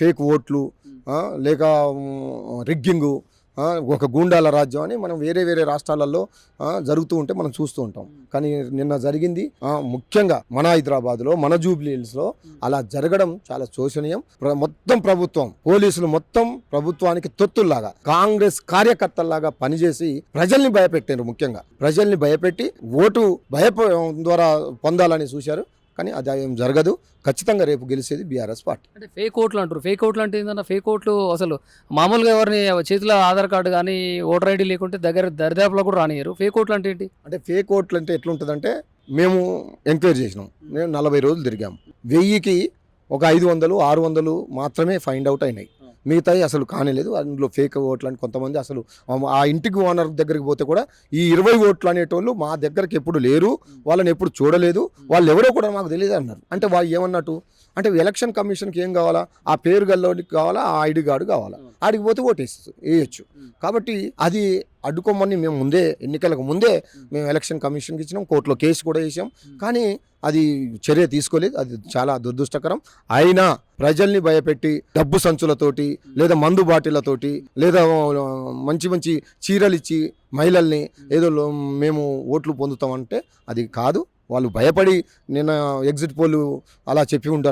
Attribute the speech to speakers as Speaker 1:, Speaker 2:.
Speaker 1: Fake ఓట్లు లేక rigging ఒక గూండాల రాజ్యం అని మనం వేరే వేరే రాష్ట్రాలలో జరుగుతూ ఉంటే మనం చూస్తూ ఉంటాం. కానీ నిన్న జరిగింది ముఖ్యంగా మన హైదరాబాద్లో మన జూబ్లీ హిల్స్లో అలా జరగడం చాలా శోచనీయం ప్ర- మొత్తం ప్రభుత్వం పోలీసులు మొత్తం ప్రభుత్వానికి తొత్తుల్లాగా కాంగ్రెస్ కార్యకర్తల్లాగా పనిచేసి ప్రజల్ని భయపెట్టారు ముఖ్యంగా. ప్రజల్ని భయపెట్టి ఓటు భయప ద్వారా పొందాలని చూశారు. కానీ అది ఏం జరగదు. ఖచ్చితంగా రేపు గెలిచేది బీఆర్ఎస్ పార్టీ.
Speaker 2: అంటే ఫేక్ ఓట్లు అంటారు ఫేక్ ఓట్లు అంటే ఏంటన్నా ఫేక్ ఓట్లు అసలు మామూలుగా ఎవరిని చేతిలో ఆధార్ కార్డు కానీ ఓటర్ ఐడి లేకుంటే దగ్గర దరిదాపులో కూడా రానియరు ఫేక్ ఓట్లు అంటే ఏంటి?
Speaker 1: అంటే ఫేక్ ఓట్లు అంటే ఎట్లుంటుందంటే మేము ఎంక్వైరీ చేసినాం. మేము నలభై రోజులు తిరిగాం. వెయ్యికి ఒక ఐదు వందలు ఆరు వందలు మాత్రమే ఫైండ్ అవుట్ అయినాయి. మిగతాయి అసలు కానేలేదు అందులో ఫేక్ ఓట్లు అని కొంతమంది అసలు ఆ- ఇంటికి ఓనర్ దగ్గరికి పోతే కూడా ఈ ఇరవై ఓట్లు అనేటోళ్ళు మా దగ్గరికి ఎప్పుడు లేరు. వాళ్ళని ఎప్పుడు చూడలేదు. వాళ్ళు ఎవరో కూడా మాకు తెలియదు అన్నారు. అంటే వాళ్ళు ఏమన్నట్టు? అంటే ఎలక్షన్ కమిషన్కి ఏం కావాలా? ఆ పేరు గల్లోనికి కావాలా? ఆ ఐడి కార్డు కావాలా? ఆడికి పోతే ఓటేసి వేయచ్చు కాబట్టి అది అడ్డుకోమని మేము ముందే ఎన్నికలకు ముందే మేము. ఎలక్షన్ కమిషన్కి ఇచ్చినాం కోర్టులో కేసు కూడా వేసాం. కానీ అది చర్య తీసుకోలేదు అది చాలా దురదృష్టకరం. అయినా ప్రజల్ని భయపెట్టి డబ్బు సంచులతోటి లేదా మందు బాటిళ్ళతోటి లేదా మంచి మంచి చీరలు ఇచ్చి మహిళల్ని ఏదో మేము ఓట్లు పొందుతామంటే అది కాదు. వాళ్ళు భయపడి నిన్న ఎగ్జిట్ పోల్ అలా చెప్పి ఉంటారు.